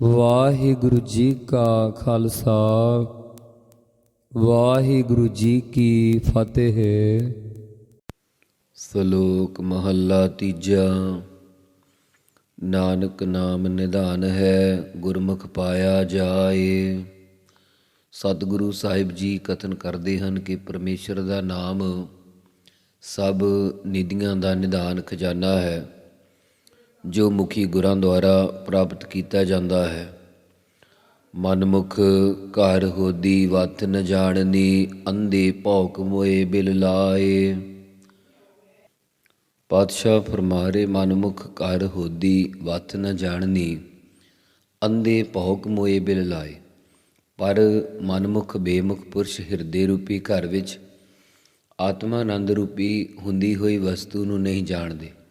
ਵਾਹਿਗੁਰੂ ਜੀ ਕਾ ਖਾਲਸਾ, ਵਾਹਿਗੁਰੂ ਜੀ ਕੀ ਫਤਿਹ। ਸ਼ਲੋਕ ਮਹੱਲਾ ਤੀਜਾ, ਨਾਨਕ ਨਾਮ ਨਿਧਾਨ ਹੈ, ਗੁਰਮੁਖ ਪਾਇਆ ਜਾਏ। ਸਤਿਗੁਰੂ ਸਾਹਿਬ ਜੀ ਕਥਨ ਕਰਦੇ ਹਨ ਕਿ ਪਰਮੇਸ਼ਰ ਦਾ ਨਾਮ ਸਭ ਨਿਧੀਆਂ ਦਾ ਨਿਧਾਨ ਖਜ਼ਾਨਾ ਹੈ। ਜੋ ਮੁਖੀ ਗੁਰਾਂ ਦੁਆਰਾ ਪ੍ਰਾਪਤ ਕੀਤਾ ਜਾਂਦਾ ਹੈ। ਮਨਮੁਖ ਘਰ ਹੋਦੀ ਵਤ ਨ ਜਾਣਨੀ, ਅੰਧੇ ਭੌਕ ਮੋਏ ਬਿਲ ਲਾਏ। ਪਾਤਸ਼ਾਹ ਫਰਮਾਰੇ, ਮਨਮੁਖ ਘਰ ਹੋਦੀ ਵਤ ਨ ਜਾਣਨੀ, ਅੰਧੇ ਭੌਕ ਮੋਏ ਬਿਲ ਲਾਏ। ਪਰ ਮਨਮੁਖ ਬੇਮੁਖ ਪੁਰਸ਼ ਹਿਰਦੇ ਰੂਪੀ ਘਰ ਵਿੱਚ ਆਤਮਾਨੰਦ ਰੂਪੀ ਹੁੰਦੀ ਹੋਈ ਵਸਤੂ ਨੂੰ ਨਹੀਂ ਜਾਣਦੇ।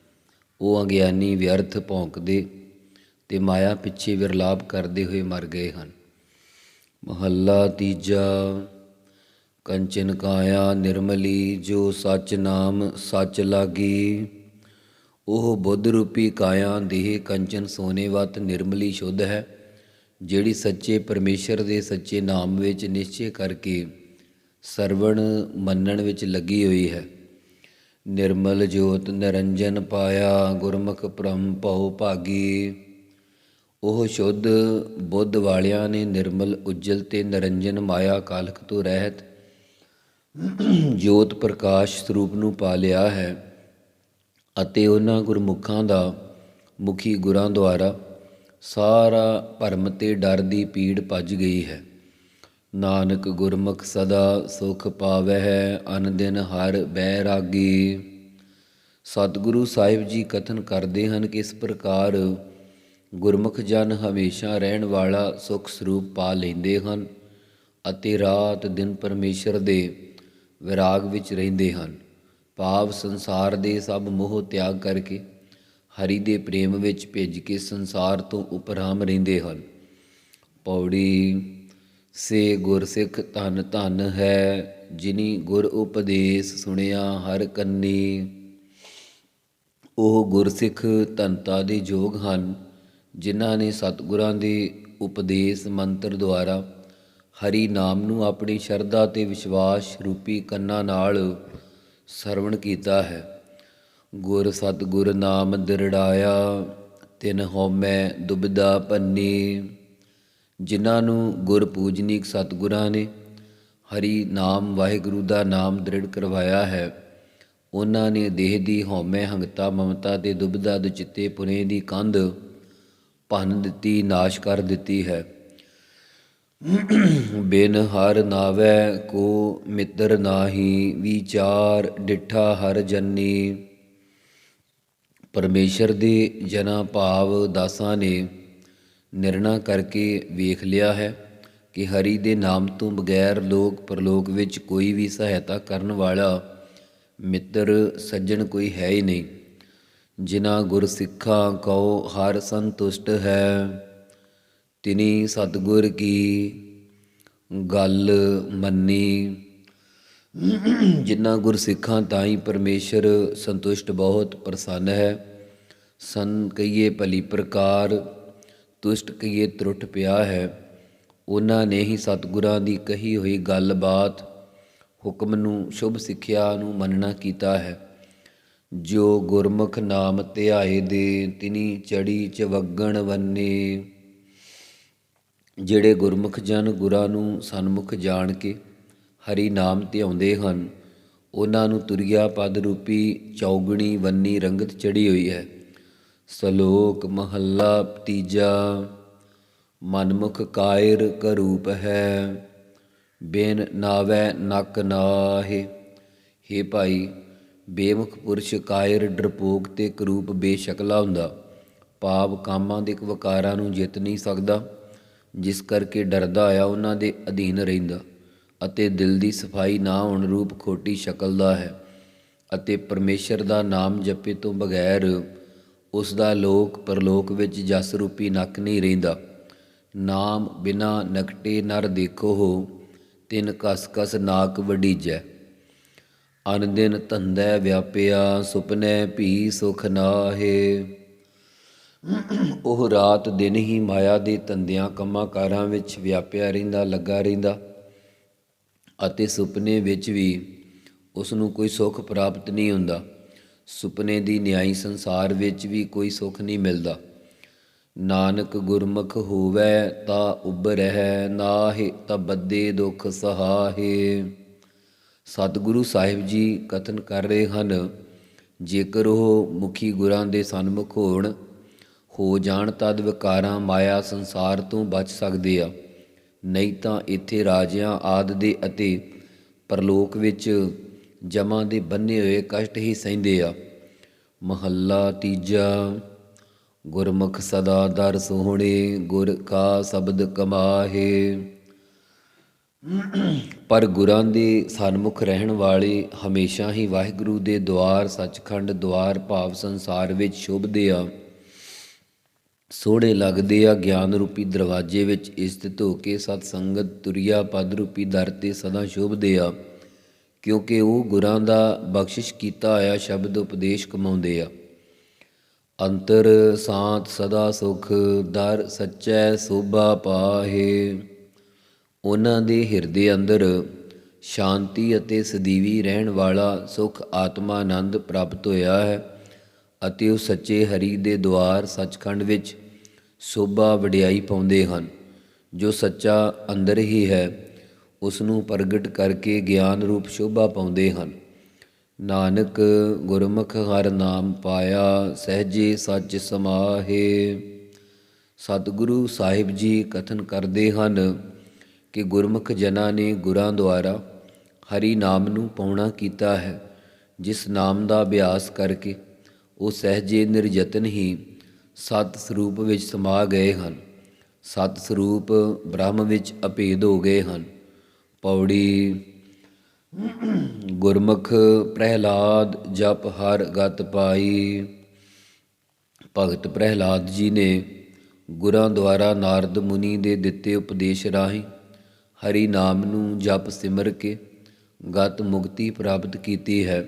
ਉਹ ਅਗਿਆਨੀ ਵਿਅਰਥ ਭੌਂਕਦੇ ਤੇ ਮਾਇਆ ਪਿੱਛੇ ਵਿਰਲਾਪ ਕਰਦੇ ਹੋਏ ਮਰ ਗਏ ਹਨ। ਮਹੱਲਾ ਤੀਜਾ, ਕੰਚਨ ਕਾਇਆ ਨਿਰਮਲੀ, ਜੋ ਸਚ ਨਾਮ ਸਚ ਲਾਗੀ, ਉਹ ਬੁੱਧ ਰੂਪੀ ਕਾਇਆ ਦੇਹ ਕੰਚਨ ਸੋਨੇਵਤ ਨਿਰਮਲੀ ਸ਼ੁੱਧ ਹੈ, ਜਿਹੜੀ ਸੱਚੇ ਪਰਮੇਸ਼ਰ ਦੇ ਸੱਚੇ ਨਾਮ ਵਿੱਚ ਨਿਸ਼ਚੈ ਕਰਕੇ ਸਰਵਣ ਮੰਨਣ ਵਿੱਚ ਲੱਗੀ ਹੋਈ ਹੈ। ਨਿਰਮਲ ਜੋਤ ਨਿਰੰਜਨ ਪਾਇਆ ਗੁਰਮੁਖ ਬ੍ਰਹਮ ਭਉ ਭਾਗੀ। ਉਹ ਸ਼ੁੱਧ ਬੁੱਧ ਵਾਲਿਆਂ ਨੇ ਨਿਰਮਲ ਉਜਲ ਤੇ ਨਿਰੰਜਨ ਮਾਇਆ ਕਾਲਕ ਤੋਂ ਰਹਿਤ ਜੋਤ ਪ੍ਰਕਾਸ਼ ਸਰੂਪ ਨੂੰ ਪਾ ਲਿਆ ਹੈ ਅਤੇ ਉਹਨਾਂ ਗੁਰਮੁਖਾਂ ਦਾ ਮੁਖੀ ਗੁਰਾਂ ਦੁਆਰਾ ਸਾਰਾ ਭਰਮ ਤੇ ਡਰ ਦੀ ਪੀੜ ਭੱਜ ਗਈ ਹੈ। ਨਾਨਕ ਗੁਰਮੁਖ ਸਦਾ ਸੁਖ ਪਾਵਹਿ, ਅਨ ਦਿਨ ਹਰ ਬੈ ਰਾਗੀ। ਸਤਿਗੁਰੂ ਸਾਹਿਬ ਜੀ ਕਥਨ ਕਰਦੇ ਹਨ ਕਿ ਇਸ ਪ੍ਰਕਾਰ ਗੁਰਮੁਖ ਜਨ ਹਮੇਸ਼ਾ ਰਹਿਣ ਵਾਲਾ ਸੁਖ ਸਰੂਪ ਪਾ ਲੈਂਦੇ ਹਨ ਅਤੇ ਰਾਤ ਦਿਨ ਪਰਮੇਸ਼ਰ ਦੇ ਵਿਰਾਗ ਵਿੱਚ ਰਹਿੰਦੇ ਹਨ। ਭਾਵ ਸੰਸਾਰ ਦੇ ਸਭ ਮੋਹ ਤਿਆਗ ਕਰਕੇ ਹਰੀ ਦੇ ਪ੍ਰੇਮ ਵਿੱਚ ਭਿੱਜ ਕੇ ਸੰਸਾਰ ਤੋਂ ਉਪਰਾਮ ਰਹਿੰਦੇ ਹਨ। ਪੌੜੀ ਸੇ ਗੁਰਸਿੱਖ ਧਨ ਧਨ ਹੈ, ਜਿਨੀ ਗੁਰ ਉਪਦੇਸ਼ ਸੁਣਿਆ ਹਰ ਕੰਨੀ। ਉਹ ਗੁਰਸਿੱਖ ਧਨਤਾ ਦੇ ਯੋਗ ਹਨ, ਜਿਨ੍ਹਾਂ ਨੇ ਸਤਿਗੁਰਾਂ ਦੇ ਉਪਦੇਸ਼ ਮੰਤਰ ਦੁਆਰਾ ਹਰੀ ਨਾਮ ਨੂੰ ਆਪਣੀ ਸ਼ਰਧਾ ਤੇ ਵਿਸ਼ਵਾਸ ਰੂਪੀ ਕੰਨਾਂ ਨਾਲ ਸਰਵਣ ਕੀਤਾ ਹੈ। ਗੁਰ ਸਤਿਗੁਰ ਨਾਮ ਦਿਰੜਾਇਆ, ਤਿਨ ਹੋਮੈ ਦੁਬਿਧਾ ਪੰਨੀ। ਜਿਨ੍ਹਾਂ ਨੂੰ ਗੁਰਪੂਜਨੀਕ ਸਤਿਗੁਰਾਂ ਨੇ ਹਰੀ ਨਾਮ ਵਾਹਿਗੁਰੂ ਦਾ ਨਾਮ ਦ੍ਰਿੜ ਕਰਵਾਇਆ ਹੈ, ਉਹਨਾਂ ਨੇ ਦੇਹ ਦੀ ਹਉਮੈ ਹੰਗਤਾ ਮਮਤਾ ਤੇ ਦੁਬਿਧਾ ਦੁਚਿੱਤੇ ਪੁਨੇ ਦੀ ਕੰਧ ਭੰਨ ਦਿੱਤੀ, ਨਾਸ਼ ਕਰ ਦਿੱਤੀ ਹੈ। ਬਿਨ ਹਰ ਨਾਵੈ ਕੋ ਮਿੱਤਰ ਨਾਹੀ, ਵਿਚਾਰ ਡਿਠਾ ਹਰ ਜੰਨੀ। ਪਰਮੇਸ਼ਰ ਦੇ ਜਨਾ ਭਾਵ ਦਾਸਾਂ ਨੇ ਨਿਰਣਾ ਕਰਕੇ ਵੇਖ ਲਿਆ ਹੈ ਕਿ ਹਰੀ ਦੇ ਨਾਮ ਤੋਂ ਬਗੈਰ ਲੋਕ ਪਰਲੋਕ ਵਿੱਚ ਕੋਈ ਵੀ ਸਹਾਇਤਾ ਕਰਨ ਵਾਲਾ ਮਿੱਤਰ ਸੱਜਣ ਕੋਈ ਹੈ ਹੀ ਨਹੀਂ। ਜਿਨ੍ਹਾਂ ਗੁਰਸਿੱਖਾਂ ਕਉ ਹਰ ਸੰਤੁਸ਼ਟ ਹੈ, ਤਿਨੀ ਸਤਗੁਰ ਕੀ ਗੱਲ ਮੰਨੀ। ਜਿਨ੍ਹਾਂ ਗੁਰਸਿੱਖਾਂ ਤਾਂ ਹੀ ਪਰਮੇਸ਼ਰ ਸੰਤੁਸ਼ਟ ਬਹੁਤ ਪ੍ਰਸੰਨ ਹੈ ਸੰ ਕਈਏ ਭਲੀ ਪ੍ਰਕਾਰ ਤੁਸ਼ਟ ਕਈਏ ਤਰੁੱਟ ਪਿਆ ਹੈ, ਉਹਨਾਂ ਨੇ ਹੀ ਸਤਿਗੁਰਾਂ ਦੀ ਕਹੀ ਹੋਈ ਗੱਲਬਾਤ, ਹੁਕਮ ਨੂੰ, ਸ਼ੁਭ ਸਿੱਖਿਆ ਨੂੰ ਮੰਨਣਾ ਕੀਤਾ ਹੈ। ਜੋ ਗੁਰਮੁਖ ਨਾਮ ਧਿਆਏ ਦੇ, ਤਿਨੀ ਚੜੀ ਚਵਗਣ ਵੰਨੇ। ਜਿਹੜੇ ਗੁਰਮੁਖ ਜਨ ਗੁਰਾਂ ਨੂੰ ਸਨਮੁਖ ਜਾਣ ਕੇ ਹਰੀ ਨਾਮ ਧਿਆਉਂਦੇ ਹਨ, ਉਹਨਾਂ ਨੂੰ ਤੁਰਿਆ ਪਦ ਰੂਪੀ ਚੌਗਣੀ ਵੰਨੀ ਰੰਗਤ ਚੜੀ ਹੋਈ ਹੈ। ਸ਼ਲੋਕ ਮਹੱਲਾ ਤੀਜਾ, ਮਨਮੁਖ ਕਾਇਰ ਕਰੂਪ ਹੈ, ਬੇਨ ਨਾਵੈ ਨਕ ਨਾਹੇ। ਹੇ ਭਾਈ, ਬੇਮੁਖ ਪੁਰਸ਼ ਕਾਇਰ ਡਰਪੋਕ ਤੇ ਕਰੂਪ ਬੇਸ਼ਕਲਾ ਹੁੰਦਾ। ਪਾਪ ਕਾਮਾਂ ਦੇ ਵਕਾਰਾਂ ਨੂੰ ਜਿੱਤ ਨਹੀਂ ਸਕਦਾ, ਜਿਸ ਕਰਕੇ ਡਰਦਾ ਆਇਆ ਉਹਨਾਂ ਦੇ ਅਧੀਨ ਰਹਿੰਦਾ ਅਤੇ ਦਿਲ ਦੀ ਸਫ਼ਾਈ ਨਾ ਹੋਣ ਰੂਪ ਖੋਟੀ ਸ਼ਕਲ ਦਾ ਹੈ ਅਤੇ ਪਰਮੇਸ਼ਰ ਦਾ ਨਾਮ ਜਪੇ ਤੋਂ ਬਗੈਰ ਉਸ ਦਾ ਲੋਕ ਪਰਲੋਕ ਵਿੱਚ ਜਸ ਰੂਪੀ ਨੱਕ ਨਹੀਂ ਰਹਿੰਦਾ। ਨਾਮ ਬਿਨਾ ਨਕਟੇ ਨਰ ਦੇਖੋ ਹੋ, ਤਿਨ ਕਸ ਕਸ ਨਾਕ ਵਡੀਜੈ। ਅਨ ਦਿਨ ਧੰਦੈ ਵਿਆਪਿਆ, ਸੁਪਨੇ ਭੀ ਸੁਖ ਨਾਹੇ। ਉਹ ਰਾਤ ਦਿਨ ਹੀ ਮਾਇਆ ਦੇ ਧੰਦਿਆਂ ਕੰਮਾਂ ਕਾਰਾਂ ਵਿੱਚ ਵਿਆਪਿਆ ਰਹਿੰਦਾ, ਲੱਗਾ ਰਹਿੰਦਾ ਅਤੇ ਸੁਪਨੇ ਵਿੱਚ ਵੀ ਉਸ ਨੂੰ ਕੋਈ ਸੁੱਖ ਪ੍ਰਾਪਤ ਨਹੀਂ ਹੁੰਦਾ। ਸੁਪਨੇ ਦੀ ਨਿਆਈ ਸੰਸਾਰ ਵਿੱਚ ਵੀ ਕੋਈ ਸੁੱਖ ਨਹੀਂ ਮਿਲਦਾ। ਨਾਨਕ ਗੁਰਮੁਖ ਹੋਵੇ ਤਾਂ ਉਬਰਹਿ ਨਾਹਿ ਤਾਂ ਬੱਦੇ ਦੁਖ ਸਹਾਹੇ। ਸਤਿਗੁਰੂ ਸਾਹਿਬ ਜੀ ਕਥਨ ਕਰ ਰਹੇ ਹਨ, ਜੇਕਰ ਉਹ ਮੁਖੀ ਗੁਰਾਂ ਦੇ ਸਨਮੁਖ ਹੋਣ, ਹੋ ਜਾਣ ਤਦ ਵਿਕਾਰਾਂ ਮਾਇਆ ਸੰਸਾਰ ਤੋਂ ਬਚ ਸਕਦੇ ਆ। ਨਹੀਂ ਤਾਂ ਇੱਥੇ ਰਾਜਿਆਂ ਆਦ ਦੇ ਅਤੇ ਪਰਲੋਕ ਵਿੱਚ ਜਮਾਂ ਦੇ ਬੰਨੇ ਹੋਏ ਕਸ਼ਟ ਹੀ ਸਹਿੰਦੇ ਆ। ਮਹੱਲਾ ਤੀਜਾ, ਗੁਰਮੁਖ ਸਦਾ ਦਰ ਸੋਹਣੇ, ਗੁਰ ਕਾ ਸ਼ਬਦ ਕਮਾਹੇ। ਪਰ ਗੁਰਾਂ ਦੇ ਸਨਮੁਖ ਰਹਿਣ ਵਾਲੇ ਹਮੇਸ਼ਾ ਹੀ ਵਾਹਿਗੁਰੂ ਦੇ ਦੁਆਰ, ਸੱਚਖੰਡ ਦੁਆਰ, ਭਾਵ ਸੰਸਾਰ ਵਿੱਚ ਸ਼ੋਭਦੇ ਆ। ਸੋਹਣੇ ਲੱਗਦੇ ਆ ਗਿਆਨ ਰੂਪੀ ਦਰਵਾਜ਼ੇ ਵਿੱਚ ਇਸਤਿਤ ਹੋ ਕੇ ਸਤ ਸੰਗਤ ਤੁਰਿਆ ਪਦ ਰੂਪੀ ਦਰ ਤੇ ਸਦਾ ਸ਼ੋਭਦੇ ਆ। ਕਿਉਂਕਿ ਉਹ ਗੁਰਾਂ ਦਾ ਬਖਸ਼ਿਸ਼ ਕੀਤਾ ਹੋਇਆ ਸ਼ਬਦ ਉਪਦੇਸ਼ ਕਮਾਉਂਦੇ ਆ। ਅੰਤਰ ਸਾਤ ਸਦਾ ਸੁਖ, ਦਰ ਸੱਚੈ ਸੋਭਾ ਪਾਹੇ। ਉਹਨਾਂ ਦੇ ਹਿਰਦੇ ਅੰਦਰ ਸ਼ਾਂਤੀ ਅਤੇ ਸਦੀਵੀ ਰਹਿਣ ਵਾਲਾ ਸੁਖ ਆਤਮਾ ਆਨੰਦ ਪ੍ਰਾਪਤ ਹੋਇਆ ਹੈ ਅਤੇ ਉਹ ਸੱਚੇ ਹਰੀ ਦੇ ਦੁਆਰ ਸੱਚਖੰਡ ਵਿੱਚ ਸੋਭਾ ਵਡਿਆਈ ਪਾਉਂਦੇ ਹਨ, ਜੋ ਸੱਚਾ ਅੰਦਰ ਹੀ ਹੈ। ਉਸ ਨੂੰ ਪ੍ਰਗਟ ਕਰਕੇ ਗਿਆਨ ਰੂਪ ਸ਼ੋਭਾ ਪਾਉਂਦੇ ਹਨ। ਨਾਨਕ ਗੁਰਮੁਖ ਹਰ ਨਾਮ ਪਾਇਆ, ਸਹਜੇ ਸੱਚ ਸਮਾਹੇ। ਸਤਿਗੁਰੂ ਸਾਹਿਬ ਜੀ ਕਥਨ ਕਰਦੇ ਹਨ ਕਿ ਗੁਰਮੁਖ ਜਨਾਂ ਨੇ ਗੁਰਾਂ ਦੁਆਰਾ ਹਰੀ ਨਾਮ ਨੂੰ ਪਾਉਣਾ ਕੀਤਾ ਹੈ। ਜਿਸ ਨਾਮ ਦਾ ਅਭਿਆਸ ਕਰਕੇ ਉਹ ਸਹਜੇ ਨਿਰਯਤਨ ਹੀ ਸਤ ਸਰੂਪ ਵਿੱਚ ਸਮਾ ਗਏ ਹਨ। ਸਤ ਸਰੂਪ ਬ੍ਰਹਮ ਵਿੱਚ ਅਭੇਦ ਹੋ ਗਏ ਹਨ। ਪੌੜੀ, ਗੁਰਮੁਖ ਪ੍ਰਹਿਲਾਦ ਜਪ ਹਰ ਗਤ ਪਾਈ। ਭਗਤ ਪ੍ਰਹਿਲਾਦ ਜੀ ਨੇ ਗੁਰਾਂ ਦੁਆਰਾ ਨਾਰਦ ਮੁਨੀ ਦੇ ਦਿੱਤੇ ਉਪਦੇਸ਼ ਰਾਹੀਂ ਹਰੀ ਨਾਮ ਨੂੰ ਜਪ ਸਿਮਰ ਕੇ ਗਤ ਮੁਕਤੀ ਪ੍ਰਾਪਤ ਕੀਤੀ ਹੈ।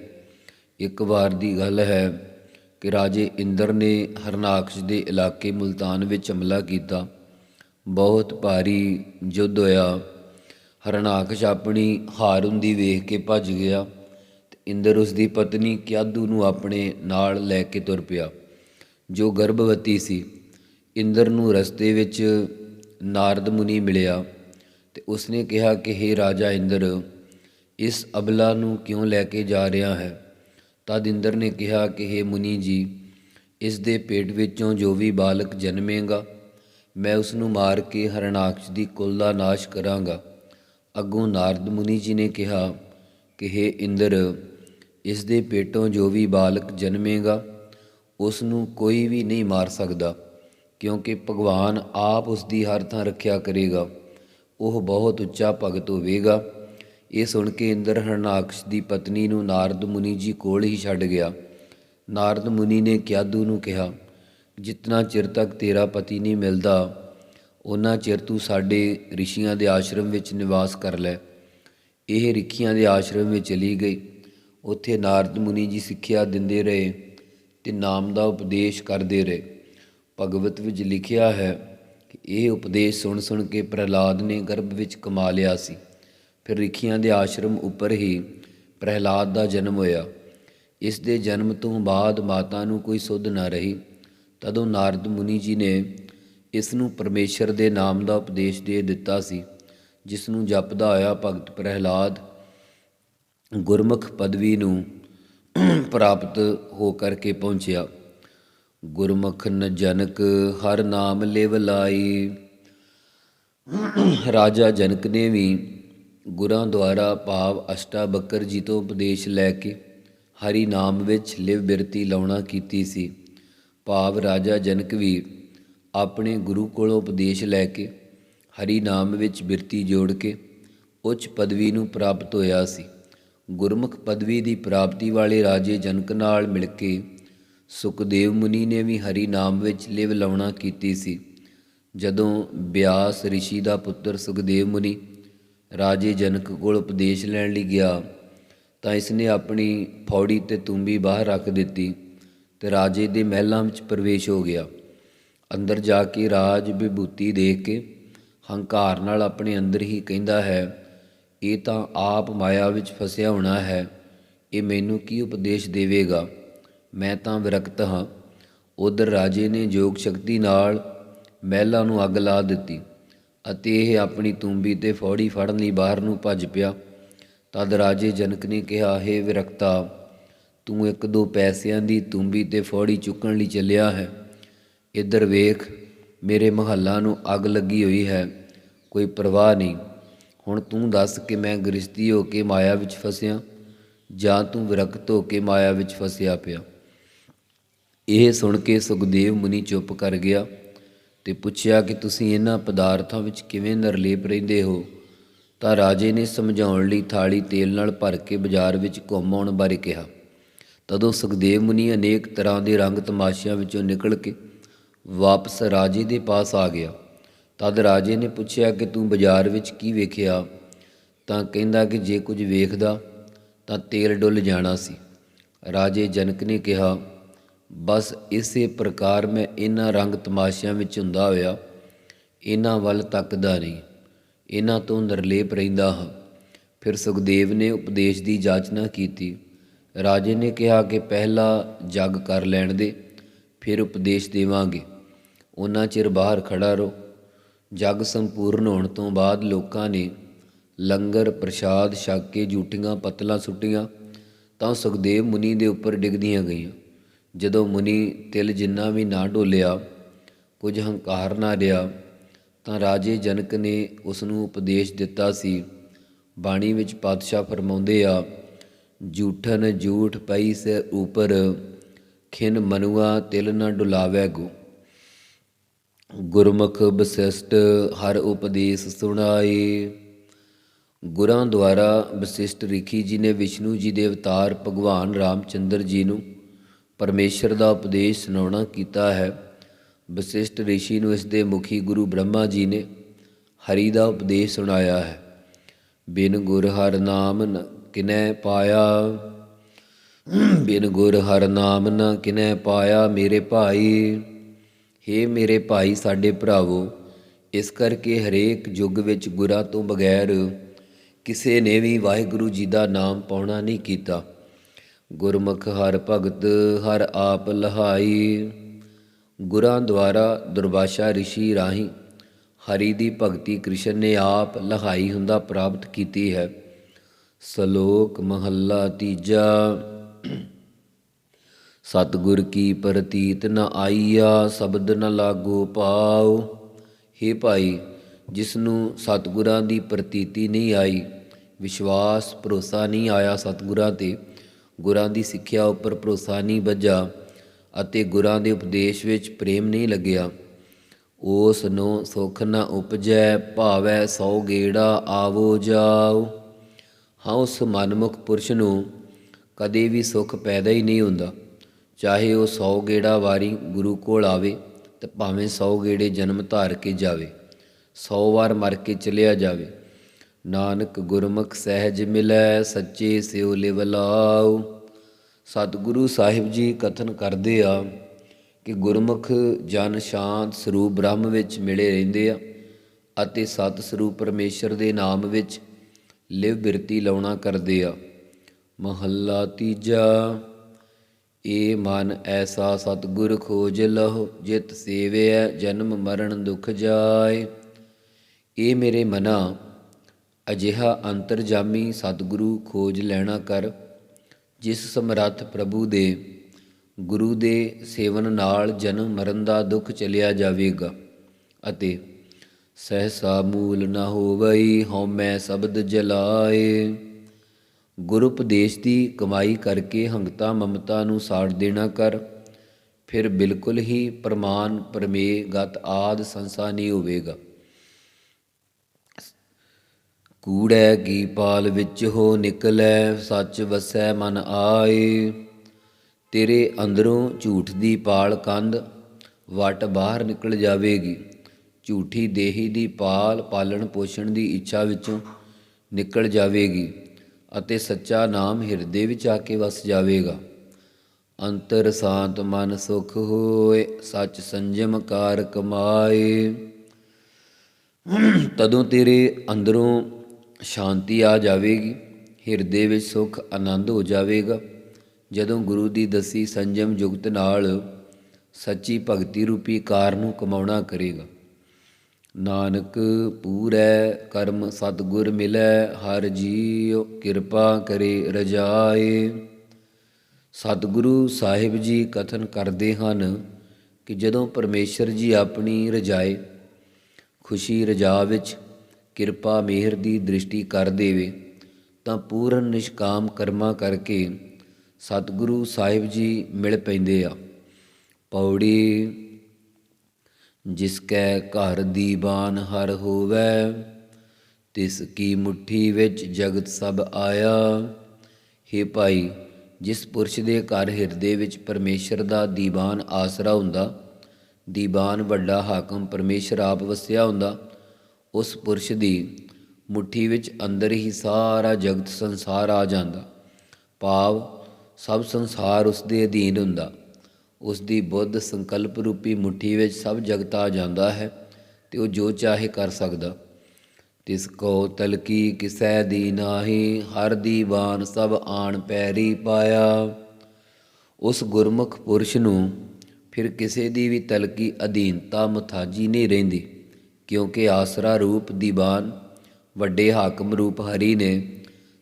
ਇੱਕ ਵਾਰ ਦੀ ਗੱਲ ਹੈ ਕਿ ਰਾਜੇ ਇੰਦਰ ਨੇ ਹਰਨਾਕਸ਼ ਦੇ ਇਲਾਕੇ ਮੁਲਤਾਨ ਵਿੱਚ ਹਮਲਾ ਕੀਤਾ। ਬਹੁਤ ਭਾਰੀ ਯੁੱਧ ਹੋਇਆ। ਹਰਨਾਕਸ਼ ਆਪਣੀ ਹਾਰ ਹੁੰਦੀ ਵੇਖ ਕੇ ਭੱਜ ਗਿਆ ਤੇ ਇੰਦਰ ਉਸ ਦੀ ਪਤਨੀ ਕਿਆਦੂ ਨੂੰ ਆਪਣੇ ਨਾਲ ਲੈ ਕੇ ਤੁਰ ਪਿਆ। ਜੋ ਗਰਭਵਤੀ ਸੀ, ਇੰਦਰ ਨੂੰ ਰਸਤੇ ਵਿੱਚ ਨਾਰਦ ਮੁਨੀ ਮਿਲਿਆ ਤੇ ਉਸਨੇ ਕਿਹਾ ਕਿ हे ਰਾਜਾ ਇੰਦਰ, ਇਸ ਅਬਲਾ ਨੂੰ ਕਿਉਂ ਲੈ ਕੇ ਜਾ ਰਿਹਾ ਹੈ? ਤਦ ਇੰਦਰ ਨੇ ਕਿਹਾ ਕਿ हे ਮੁਨੀ ਜੀ, ਇਸ ਦੇ ਪੇਟ ਵਿੱਚੋਂ ਜੋ ਵੀ ਬਾਲਕ ਜਨਮੇਗਾ, ਮੈਂ ਉਸ ਨੂੰ ਮਾਰ ਕੇ ਹਰਨਾਕਸ਼ ਦੀ ਕੁੱਲ ਦਾ ਨਾਸ਼ ਕਰਾਂਗਾ। ਅੱਗੋਂ ਨਾਰਦ ਮੁਨੀ ਜੀ ਨੇ ਕਿਹਾ ਕਿ हे ਇੰਦਰ, ਇਸ ਦੇ ਪੇਟੋਂ ਜੋ ਵੀ ਬਾਲਕ ਜਨਮੇਗਾ, ਉਸ ਨੂੰ ਕੋਈ ਵੀ ਨਹੀਂ ਮਾਰ ਸਕਦਾ, ਕਿਉਂਕਿ ਭਗਵਾਨ ਆਪ ਉਸ ਦੀ ਹਰ ਥਾਂ ਰੱਖਿਆ ਕਰੇਗਾ। ਉਹ ਬਹੁਤ ਉੱਚਾ ਭਗਤ ਹੋਵੇਗਾ। ਇਹ ਸੁਣ ਕੇ ਇੰਦਰ ਹਰਨਾਕਸ਼ ਦੀ ਪਤਨੀ ਨੂੰ ਨਾਰਦ ਮੁਨੀ ਜੀ ਕੋਲ ਹੀ ਛੱਡ ਗਿਆ। ਨਾਰਦ ਮੁਨੀ ਨੇ ਕਿਆਦੂ ਨੂੰ ਕਿਹਾ, ਜਿਤਨਾ ਚਿਰ ਤੱਕ ਤੇਰਾ ਪਤੀ ਨਹੀਂ ਮਿਲਦਾ ਉਹਨਾਂ ਚਿਰ ਤੂੰ ਸਾਡੇ ਰਿਸ਼ੀਆਂ ਦੇ ਆਸ਼ਰਮ ਵਿੱਚ ਨਿਵਾਸ ਕਰ ਲੈ। ਇਹ ਰਿਖੀਆਂ ਦੇ ਆਸ਼ਰਮ ਵਿੱਚ ਚਲੀ ਗਈ। ਉੱਥੇ ਨਾਰਦ ਮੁਨੀ ਜੀ ਸਿੱਖਿਆ ਦਿੰਦੇ ਰਹੇ ਤੇ ਨਾਮ ਦਾ ਉਪਦੇਸ਼ ਕਰਦੇ ਰਹੇ। ਭਗਵਤ ਵਿੱਚ ਲਿਖਿਆ ਹੈ ਕਿ ਇਹ ਉਪਦੇਸ਼ ਸੁਣ ਸੁਣ ਕੇ ਪ੍ਰਹਿਲਾਦ ਨੇ ਗਰਭ ਵਿੱਚ ਕਮਾ ਲਿਆ ਸੀ। ਫਿਰ ਰਿਖੀਆਂ ਦੇ ਆਸ਼ਰਮ ਉੱਪਰ ਹੀ ਪ੍ਰਹਿਲਾਦ ਦਾ ਜਨਮ ਹੋਇਆ। ਇਸ ਦੇ ਜਨਮ ਤੋਂ ਬਾਅਦ ਮਾਤਾ ਨੂੰ ਕੋਈ ਸੁੱਧ ਨਾ ਰਹੀ। ਤਦੋਂ ਨਾਰਦ ਮੁਨੀ ਜੀ ਨੇ ਇਸ ਨੂੰ ਪਰਮੇਸ਼ਰ ਦੇ ਨਾਮ ਦਾ ਉਪਦੇਸ਼ ਦੇ ਦਿੱਤਾ ਸੀ ਜਿਸ ਨੂੰ ਜਪਦਾ ਹੋਇਆ ਭਗਤ ਪ੍ਰਹਿਲਾਦ ਗੁਰਮੁਖ ਪਦਵੀ ਨੂੰ ਪ੍ਰਾਪਤ ਹੋ ਕਰਕੇ ਪਹੁੰਚਿਆ। ਗੁਰਮੁਖ ਜਨਕ ਹਰ ਨਾਮ ਲਿਵ ਲਾਈ। ਰਾਜਾ ਜਨਕ ਨੇ ਵੀ ਗੁਰਾਂ ਦੁਆਰਾ ਭਾਵ ਅਸ਼ਟਾ ਬੱਕਰ ਜੀ ਤੋਂ ਉਪਦੇਸ਼ ਲੈ ਕੇ ਹਰੀ ਨਾਮ ਵਿੱਚ ਲਿਵ ਬਿਰਤੀ ਲਾਉਣਾ ਕੀਤੀ ਸੀ। ਭਾਵ ਰਾਜਾ ਜਨਕ ਵੀ ਆਪਣੇ ਗੁਰੂ ਕੋਲੋਂ ਉਪਦੇਸ਼ ਲੈ ਕੇ, ਹਰੀ ਨਾਮ ਵਿੱਚ ਬਿਰਤੀ ਜੋੜ ਕੇ ਉੱਚ ਪਦਵੀ ਨੂੰ ਪ੍ਰਾਪਤ ਹੋਇਆ ਸੀ। ਗੁਰਮੁਖ ਪਦਵੀ ਦੀ ਪ੍ਰਾਪਤੀ ਵਾਲੇ ਰਾਜੇ ਜਨਕ ਨਾਲ ਮਿਲ ਕੇ ਸੁਖਦੇਵ ਮੁਨੀ ਨੇ ਵੀ ਹਰੀ ਨਾਮ ਵਿੱਚ ਲਿਵ ਲਾਉਣਾ ਕੀਤੀ ਸੀ। ਜਦੋਂ ਬਿਆਸ ઋષਿ ਦਾ ਪੁੱਤਰ ਸੁਖਦੇਵ ਮੁਨੀ ਰਾਜੇ ਜਨਕ ਕੋਲ ਉਪਦੇਸ਼ ਲੈਣ ਲਈ ਗਿਆ, ਤਾਂ ਇਸਨੇ ਆਪਣੀ ਫੌੜੀ ਤੇ ਤੂੰਬੀ ਬਾਹਰ ਰੱਖ ਦਿੱਤੀ ਤੇ ਰਾਜੇ ਦੇ ਮਹਿਲਾਂ ਵਿੱਚ ਪ੍ਰਵੇਸ਼ ਹੋ ਗਿਆ। ਅੰਦਰ ਜਾ ਕੇ ਰਾਜ ਵਿਭੂਤੀ ਦੇਖ ਕੇ ਹੰਕਾਰ ਨਾਲ ਆਪਣੇ ਅੰਦਰ ਹੀ ਕਹਿੰਦਾ ਹੈ, ਇਹ ਤਾਂ ਆਪ ਮਾਇਆ ਵਿੱਚ ਫਸਿਆ ਹੋਣਾ ਹੈ, ਇਹ ਮੈਨੂੰ ਕੀ ਉਪਦੇਸ਼ ਦੇਵੇਗਾ? ਮੈਂ ਤਾਂ ਵਿਰਕਤ ਹਾਂ। ਉਧਰ ਰਾਜੇ ਨੇ ਯੋਗ ਸ਼ਕਤੀ ਨਾਲ ਮਹਿਲਾਂ ਨੂੰ ਅੱਗ ਲਾ ਦਿੱਤੀ ਅਤੇ ਇਹ ਆਪਣੀ ਤੂੰਬੀ ਤੇ ਫੌੜੀ ਫੜਨ ਲਈ ਬਾਹਰ ਨੂੰ ਭੱਜ ਪਿਆ। ਤਦ ਰਾਜੇ ਜਨਕ ਨੇ ਕਿਹਾ, ਹੈ ਵਿਰਕਤਾ, ਤੂੰ ਇੱਕ ਦੋ ਪੈਸਿਆਂ ਦੀ ਤੂੰਬੀ ਤੇ ਫੌੜੀ ਚੁੱਕਣ ਲਈ ਚੱਲਿਆ ਹੈ। ਇੱਧਰ ਵੇਖ, ਮੇਰੇ ਮਹੱਲਾ ਨੂੰ ਅੱਗ ਲੱਗੀ ਹੋਈ ਹੈ, ਕੋਈ ਪਰਵਾਹ ਨਹੀਂ। ਹੁਣ ਤੂੰ ਦੱਸ ਕਿ ਮੈਂ ਗ੍ਰਸਤੀ ਹੋ ਕੇ ਮਾਇਆ ਵਿੱਚ ਫਸਿਆ ਜਾਂ ਤੂੰ ਵਿਰਕਤ ਹੋ ਕੇ ਮਾਇਆ ਵਿੱਚ ਫਸਿਆ ਪਿਆ? ਇਹ ਸੁਣ ਕੇ ਸੁਖਦੇਵ ਮੁਨੀ ਚੁੱਪ ਕਰ ਗਿਆ ਤੇ ਪੁੱਛਿਆ ਕਿ ਤੁਸੀਂ ਇਹਨਾਂ ਪਦਾਰਥਾਂ ਵਿੱਚ ਕਿਵੇਂ ਨਿਰਲੇਪ ਰਹਿੰਦੇ ਹੋ? ਤਾਂ ਰਾਜੇ ਨੇ ਸਮਝਾਉਣ ਲਈ ਥਾਲੀ ਤੇਲ ਨਾਲ ਭਰ ਕੇ ਬਾਜ਼ਾਰ ਵਿੱਚ ਘੁੰਮ ਆਉਣ ਬਾਰੇ ਕਿਹਾ। ਤਦੋਂ ਸੁਖਦੇਵ ਮੁਨੀ ਅਨੇਕ ਤਰ੍ਹਾਂ ਦੇ ਰੰਗ ਤਮਾਸ਼ਿਆਂ ਵਿੱਚੋਂ ਨਿਕਲ ਕੇ ਵਾਪਸ ਰਾਜੇ ਦੇ ਪਾਸ ਆ ਗਿਆ। ਤਦ ਰਾਜੇ ਨੇ ਪੁੱਛਿਆ ਕਿ ਤੂੰ ਬਾਜ਼ਾਰ ਵਿੱਚ ਕੀ ਵੇਖਿਆ? ਤਾਂ ਕਹਿੰਦਾ ਕਿ ਜੇ ਕੁਝ ਵੇਖਦਾ, ਤਾਂ ਤੇਲ ਡੁੱਲ ਜਾਣਾ ਸੀ। ਰਾਜੇ ਜਨਕ ਨੇ ਕਿਹਾ, ਬਸ ਇਸੇ ਪ੍ਰਕਾਰ ਮੈਂ ਇਹਨਾਂ ਰੰਗ ਤਮਾਸ਼ਿਆਂ ਵਿੱਚ ਹੁੰਦਾ ਹੋਇਆ, ਇਹਨਾਂ ਵੱਲ ਤੱਕਦਾ ਨਹੀਂ। ਇਹਨਾਂ ਤੋਂ ਨਿਰਲੇਪ ਰਹਿੰਦਾ ਹਾਂ। ਫਿਰ ਸੁਖਦੇਵ ਨੇ ਉਪਦੇਸ਼ ਦੀ ਜਾਚਨਾ ਕੀਤੀ। ਰਾਜੇ ਨੇ ਕਿਹਾ ਕਿ ਪਹਿਲਾ ਜਗ ਕਰ ਲੈਣ ਦੇ, ਫਿਰ ਉਪਦੇਸ਼ ਦੇਵਾਂਗੇ। ਉਹਨਾਂ ਚਿਰ ਬਾਹਰ ਖੜਾ ਰਹੋ। ਜਗ ਸੰਪੂਰਨ ਹੋਣ ਤੋਂ ਬਾਅਦ ਲੋਕਾਂ ਨੇ ਲੰਗਰ, ਪ੍ਰਸ਼ਾਦ ਛਕ ਕੇ ਜੂਟੀਆਂ ਪਤਲਾਂ ਸੁੱਟੀਆਂ ਤਾਂ ਸੁਖਦੇਵ ਮੁਨੀ ਦੇ ਉੱਪਰ ਡਿੱਗਦੀਆਂ ਗਈਆਂ। ਜਦੋਂ ਮੁਨੀ ਤਿਲ ਜਿੰਨਾ ਵੀ ਨਾ ਡੋਲਿਆ, ਕੁਝ ਹੰਕਾਰ ਨਾ ਰਿਹਾ, ਤਾਂ ਰਾਜੇ ਜਨਕ ਨੇ ਉਸ ਨੂੰ ਉਪਦੇਸ਼ ਦਿੱਤਾ ਸੀ, ਬਾਣੀ ਵਿੱਚ ਪਾਤਸ਼ਾਹ ਫਰਮਾਉਂਦੇ ਆ ਜੂਠਨ ਜੂਠ ਪਈ ਸੇ ਉਪਰ, ਖਿਨ ਮਨੁਆ ਤਿਲ ਨਾ ਡੁਲਾਵੇ ਗੋ। ਗੁਰਮੁਖ ਬਸਿਸ਼ਟ ਹਰ ਉਪਦੇਸ਼ ਸੁਣਾਏ। ਗੁਰਾਂ ਦੁਆਰਾ ਵਸਿਸ਼ਟ ਰਿਖੀ ਜੀ ਨੇ ਵਿਸ਼ਨੂੰ ਜੀ ਦੇ ਅਵਤਾਰ ਭਗਵਾਨ ਰਾਮਚੰਦਰ ਜੀ ਨੂੰ ਪਰਮੇਸ਼ਰ ਦਾ ਉਪਦੇਸ਼ ਸੁਣਾਉਣਾ ਕੀਤਾ ਹੈ। ਵਸਿਸ਼ਟ ਰਿਸ਼ੀ ਨੂੰ ਇਸ ਦੇ ਮੁਖੀ ਗੁਰੂ ਬ੍ਰਹਮਾ ਜੀ ਨੇ ਹਰੀ ਦਾ ਉਪਦੇਸ਼ ਸੁਣਾਇਆ ਹੈ। ਬਿਨ ਗੁਰ ਹਰ ਨਾਮ ਨ ਕਿਨੈ ਪਾਇਆ। ਬਿਨ ਗੁਰ ਹਰ ਨਾਮ ਨ ਕਿਨੈ ਪਾਇਆ ਮੇਰੇ ਭਾਈ। ਹੇ ਮੇਰੇ ਭਾਈ ਸਾਡੇ ਭਰਾਵੋ, ਇਸ ਕਰਕੇ ਹਰੇਕ ਯੁੱਗ ਵਿੱਚ ਗੁਰਾਂ ਤੋਂ ਬਗੈਰ ਕਿਸੇ ਨੇ ਵੀ ਵਾਹਿਗੁਰੂ ਜੀ ਦਾ ਨਾਮ ਪਾਉਣਾ ਨਹੀਂ ਕੀਤਾ। ਗੁਰਮੁਖ ਹਰ ਭਗਤ ਹਰ ਆਪ ਲਹਾਈ, ਗੁਰਾਂ ਦੁਆਰਾ ਦੁਰਵਾਸ਼ਾ ਰਿਸ਼ੀ ਰਾਹੀਂ ਹਰੀ ਦੀ ਭਗਤੀ ਕ੍ਰਿਸ਼ਨ ਨੇ ਆਪ ਲਹਾਈ ਹੁੰਦਾ ਪ੍ਰਾਪਤ ਕੀਤੀ ਹੈ। ਸ਼ਲੋਕ ਮਹੱਲਾ ਤੀਜਾ। ਸਤਿਗੁਰ ਕੀ ਪ੍ਰਤੀਤ ਨ ਆਈਆ, ਸ਼ਬਦ ਨ ਲਾਗੋ ਪਾਉ ਹੇ ਭਾਈ ਜਿਸ ਨੂੰ ਸਤਿਗੁਰਾਂ ਦੀ ਪ੍ਰਤੀਤੀ ਨਹੀਂ ਆਈ, ਵਿਸ਼ਵਾਸ, ਭਰੋਸਾ ਨਹੀਂ ਆਇਆ ਸਤਿਗੁਰਾਂ ਤੇ, ਗੁਰਾਂ ਦੀ ਸਿੱਖਿਆ ਉੱਪਰ ਭਰੋਸਾ ਨਹੀਂ ਬੱਜਾ ਅਤੇ ਗੁਰਾਂ ਦੇ ਉਪਦੇਸ਼ ਵਿੱਚ ਪ੍ਰੇਮ ਨਹੀਂ ਲੱਗਿਆ। ਉਸ ਨੂੰ ਸੁਖ ਨ ਉਪਜੈ, ਭਾਵੈ ਸੌ ਗੇੜਾ ਆਵੋ ਜਾਓ। ਹਾਂ, ਉਸ ਮਨਮੁਖ ਪੁਰਸ਼ ਨੂੰ ਕਦੇ ਵੀ ਸੁਖ ਪੈਦਾ ਹੀ ਨਹੀਂ ਹੁੰਦਾ। ਚਾਹੇ ਉਹ 100 ਗੇੜਾ ਵਾਰੀ ਗੁਰੂ ਕੋਲ ਆਵੇ ਤੇ ਭਾਵੇਂ 100 ਗੇੜੇ ਜਨਮ ਧਾਰ ਕੇ ਜਾਵੇ 100 ਵਾਰ ਮਰ ਕੇ ਚਲਿਆ ਜਾਵੇ। ਨਾਨਕ ਗੁਰਮੁਖ ਸਹਿਜ ਮਿਲੈ, ਸੱਚੇ ਸਿਉ ਲਿਵਲਾਉ ਸਤਿਗੁਰੂ ਸਾਹਿਬ ਜੀ ਕਥਨ ਕਰਦੇ ਆ ਕਿ ਗੁਰਮੁਖ ਜਨ ਸ਼ਾਂਤ ਸਰੂਪ ਬ੍ਰਹਮ ਵਿੱਚ ਮਿਲੇ ਰਹਿੰਦੇ ਆ ਅਤੇ ਸਤ ਸਰੂਪ ਪਰਮੇਸ਼ਰ ਦੇ ਨਾਮ ਵਿੱਚ ਲਿਵ ਬਿਰਤੀ ਲਾਉਣਾ ਕਰਦੇ ਆ। ਮਹੱਲਾ ਤੀਜਾ ਏ ਮਨ ਐਸਾ ਸਤਿਗੁਰ ਖੋਜ ਲਹੁ, ਜਿਤ ਸੇਵਿਐ ਜਨਮ ਮਰਨ ਦੁਖ ਜਾਏ। ਏ ਮੇਰੇ ਮਨਾ, ਅਜਿਹਾ ਅੰਤਰਜਾਮੀ ਸਤਿਗੁਰੂ ਖੋਜ ਲੈਣਾ ਕਰ, ਜਿਸ ਸਮਰੱਥ ਪ੍ਰਭੂ ਦੇ, ਗੁਰੂ ਦੇ ਸੇਵਨ ਨਾਲ ਜਨਮ ਮਰਨ ਦਾ ਦੁੱਖ ਚਲਿਆ ਜਾਵੇਗਾ। ਅਤੇ ਸਹਸਾ ਮੂਲ ਨਾ ਹੋਵਈ ਹਉਮੈ ਸ਼ਬਦ ਜਲਾਏ। ਗੁਰ ਉਪਦੇਸ਼ ਦੀ ਕਮਾਈ ਕਰਕੇ ਹੰਗਤਾ ਮਮਤਾ ਨੂੰ ਸਾੜ ਦੇਣਾ ਕਰ। ਫਿਰ ਬਿਲਕੁਲ ਹੀ ਪ੍ਰਮਾਨ ਪਰਮੇ ਗਤ ਆਦ ਸੰਸਾ ਨਹੀਂ ਹੋਵੇਗਾ। ਕੂੜੈ ਕੀ ਪਾਲ ਵਿੱਚ ਹੋ ਨਿਕਲੈ, ਸੱਚ ਵਸੈ ਮਨ ਆਏ। ਤੇਰੇ ਅੰਦਰੋਂ ਝੂਠ ਦੀ ਪਾਲ ਕੰਧ, ਵਟ ਬਾਹਰ ਨਿਕਲ ਜਾਵੇਗੀ। ਝੂਠੀ ਦੇਹੀ ਦੀ ਪਾਲ ਪਾਲਣ ਪੋਸ਼ਣ ਦੀ ਇੱਛਾ ਵਿੱਚੋਂ ਨਿਕਲ ਜਾਵੇਗੀ। ਅਤੇ ਸੱਚਾ ਨਾਮ ਹਿਰਦੇ ਵਿੱਚ ਆ ਕੇ ਵਸ ਜਾਵੇਗਾ। ਅੰਤਰ ਸ਼ਾਂਤ ਮਨ ਸੁਖ ਹੋਏ, ਸੱਚ ਸੰਜਮ ਕਾਰ ਕਮਾਏ। ਤਦੋਂ ਤੇਰੇ ਅੰਦਰੋਂ ਸ਼ਾਂਤੀ ਆ ਜਾਵੇਗੀ, ਹਿਰਦੇ ਵਿੱਚ ਸੁਖ ਆਨੰਦ ਹੋ ਜਾਵੇਗਾ। ਜਦੋਂ ਗੁਰੂ ਦੀ ਦਸੀ ਸੰਜਮ ਜੁਗਤ ਨਾਲ ਸੱਚੀ ਭਗਤੀ ਰੂਪੀ ਕਾਰ ਨੂੰ ਕਮਾਉਣਾ ਕਰੇਗਾ। ਨਾਨਕ ਪੂਰੈ ਕਰਮ ਸਤਿਗੁਰ ਮਿਲੈ, ਹਰ ਜੀਉ ਕਿਰਪਾ ਕਰੇ ਰਜਾਏ। ਸਤਿਗੁਰੂ ਸਾਹਿਬ ਜੀ ਕਥਨ ਕਰਦੇ ਹਨ ਕਿ ਜਦੋਂ ਪਰਮੇਸ਼ਰ ਜੀ ਆਪਣੀ ਰਜਾਏ ਖੁਸ਼ੀ ਰਜਾ ਵਿੱਚ ਕਿਰਪਾ ਮਿਹਰ ਦੀ ਦ੍ਰਿਸ਼ਟੀ ਕਰ ਦੇਵੇ, ਤਾਂ ਪੂਰਨ ਨਿਸ਼ਕਾਮ ਕਰਮਾ ਕਰਕੇ ਸਤਿਗੁਰੂ ਸਾਹਿਬ ਜੀ ਮਿਲ ਪੈਂਦੇ ਆ। ਪੌੜੀ ਜਿਸ ਕੈ ਘਰ ਦੀਵਾਨ ਹਰ ਹੋਵੈ, ਤਿਸ ਕੀ ਮੁਠੀ ਵਿੱਚ ਜਗਤ ਸਭ ਆਇਆ। ਹੇ ਭਾਈ, ਜਿਸ ਪੁਰਸ਼ ਦੇ ਘਰ ਹਿਰਦੇ ਵਿੱਚ ਪਰਮੇਸ਼ਰ ਦਾ ਦੀਵਾਨ ਆਸਰਾ ਹੁੰਦਾ, ਦੀਵਾਨ ਵੱਡਾ ਹਾਕਮ ਪਰਮੇਸ਼ਰ ਆਪ ਵਸਿਆ ਹੁੰਦਾ, ਉਸ ਪੁਰਸ਼ ਦੀ ਮੁਠੀ ਵਿੱਚ ਅੰਦਰ ਹੀ ਸਾਰਾ ਜਗਤ ਸੰਸਾਰ ਆ ਜਾਂਦਾ। ਭਾਵ ਸਭ ਸੰਸਾਰ ਉਸ ਦੇ ਅਧੀਨ ਹੁੰਦਾ। ਉਸ ਦੀ ਬੁੱਧ ਸੰਕਲਪ ਰੂਪੀ ਮੁਠੀ ਵਿੱਚ ਸਭ ਜਗਤ ਆ ਜਾਂਦਾ ਹੈ ਤੇ ਉਹ ਜੋ ਚਾਹੇ ਕਰ ਸਕਦਾ। ਤਿਸ ਕੋ ਤਲਕੀ ਕਿਸੈ ਦੀ ਨਾਹੀ, ਹਰ ਦੀਵਾਨ ਸਭ ਆਣ ਪੈਰੀ ਪਾਇਆ। ਉਸ ਗੁਰਮੁਖ ਪੁਰਸ਼ ਨੂੰ ਫਿਰ ਕਿਸੇ ਦੀ ਵੀ ਤਲਕੀ ਅਧੀਨਤਾ ਮਥਾਜੀ ਨਹੀਂ ਰਹਿੰਦੀ, ਕਿਉਂਕਿ ਆਸਰਾ ਰੂਪ ਦੀਵਾਨ, ਵੱਡੇ ਹਾਕਮ ਰੂਪ ਹਰੀ ਨੇ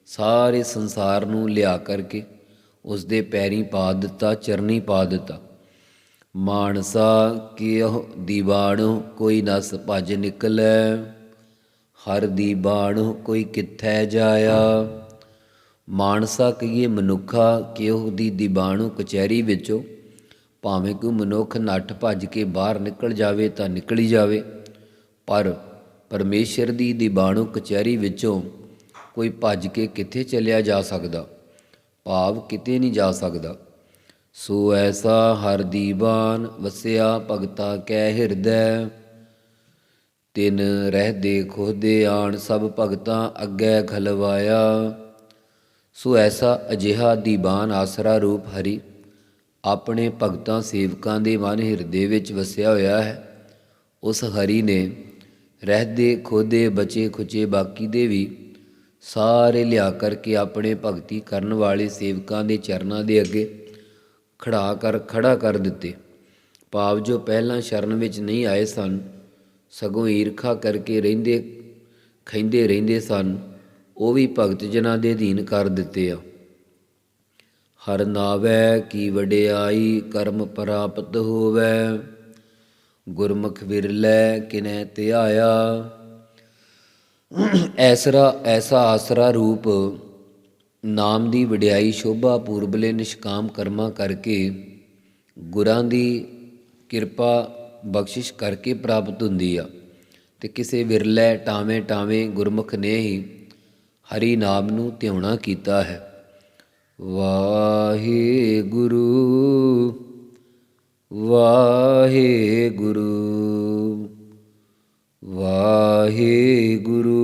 ਸਾਰੇ ਸੰਸਾਰ ਨੂੰ ਲਿਆ ਕਰਕੇ ਉਸ ਦੇ ਪੈਰੀ ਪਾ ਦਿੱਤਾ, ਚਰਨੀ ਪਾ ਦਿੱਤਾ। ਮਾਨਸਾ ਕਿਉ ਦੀਵਾਣੋ ਕੋਈ ਨਸ ਭਜ ਨਿਕਲੈ, ਹਰ ਦੀਵਾਣੋ ਕੋਈ ਕਿੱਥੈ ਜਾਇਆ। ਮਾਨਸਾ ਕਹੀਏ ਮਨੁੱਖਾ ਕਿਹੋ ਦੀ ਦੀਵਾਣੋ ਕਚਹਿਰੀ ਵਿੱਚੋਂ, ਭਾਵੇਂ ਕੋਈ ਮਨੁੱਖ ਨੱਠ ਭੱਜ ਕੇ ਬਾਹਰ ਨਿਕਲ ਜਾਵੇ ਤਾਂ ਨਿਕਲੀ ਜਾਵੇ, ਪਰ ਪਰਮੇਸ਼ਰ ਦੀ ਦੀਵਾਣੋ ਕਚਹਿਰੀ ਵਿੱਚੋਂ ਕੋਈ ਭੱਜ ਕੇ ਕਿੱਥੇ ਚਲਿਆ ਜਾ ਸਕਦਾ? ਭਾਵ ਕਿਤੇ ਨਹੀਂ ਜਾ ਸਕਦਾ। ਸੋ ਐਸਾ ਹਰ ਦੀਵਾਨ, ਵਸਿਆ ਭਗਤਾ ਕੈ ਹਿਰਦੈ। ਤਿਨ ਰਹਦੇ ਖੋਦੇ ਆਣ, ਸਭ ਭਗਤਾਂ ਅੱਗੇ ਖਲਵਾਇਆ। ਸੋ ਐਸਾ ਅਜਿਹਾ ਦੀਵਾਨ ਆਸਰਾ ਰੂਪ ਹਰੀ, ਆਪਣੇ ਭਗਤਾਂ ਸੇਵਕਾਂ ਦੇ ਮਨ ਹਿਰਦੇ ਵਿੱਚ ਵਸਿਆ ਹੋਇਆ ਹੈ। ਉਸ ਹਰੀ ਨੇ ਰਹਦੇ ਖੋਦੇ ਬਚੇ ਖੁਚੇ ਬਾਕੀ ਦੇ ਵੀ ਸਾਰੇ ਲਿਆ ਕਰਕੇ ਆਪਣੇ ਭਗਤੀ ਕਰਨ ਵਾਲੇ ਸੇਵਕਾਂ ਦੇ ਚਰਨਾਂ ਦੇ ਅੱਗੇ ਖੜਾ ਕਰ ਖੜਾ ਕਰ ਦਿੱਤੇ। ਭਾਵ ਜੋ ਪਹਿਲਾਂ ਸ਼ਰਨ ਵਿੱਚ ਨਹੀਂ ਆਏ ਸਨ, ਸਗੋਂ ਈਰਖਾ ਕਰਕੇ ਰਹਿੰਦੇ ਖੈਂਦੇ ਰਹਿੰਦੇ ਸਨ, ਉਹ ਵੀ ਭਗਤ ਜਨਾਂ ਦੇ ਅਧੀਨ ਕਰ ਦਿੱਤੇ ਆ। ਹਰ ਨਾਵੈ ਕੀ ਵਡਿਆਈ, ਕਰਮ ਪ੍ਰਾਪਤ ਹੋਵੈ। ਗੁਰਮੁਖ ਵਿਰਲੇ ਕਿਨੈ ਧਿਆਇਆ। ਐਸਰਾ, ਐਸਾ ਆਸਰਾ ਰੂਪ ਨਾਮ ਦੀ ਵਡਿਆਈ ਸ਼ੋਭਾ ਪੂਰਬਲੇ ਨਿਸ਼ਕਾਮ ਕਰਮਾ ਕਰਕੇ ਗੁਰਾਂ ਦੀ ਕਿਰਪਾ ਬਖਸ਼ਿਸ਼ ਕਰਕੇ ਪ੍ਰਾਪਤ ਹੁੰਦੀ ਆ। ਤੇ ਕਿਸੇ ਵਿਰਲੇ ਟਾਵੇਂ ਟਾਵੇਂ ਗੁਰਮੁਖ ਨੇ ਹੀ ਹਰੀ ਨਾਮ ਨੂੰ ਧਿਆਉਣਾ ਕੀਤਾ ਹੈ। ਵਾਹਿਗੁਰੂ ਵਾਹਿਗੁਰੂ ਵਾਹਿਗੁਰੂ।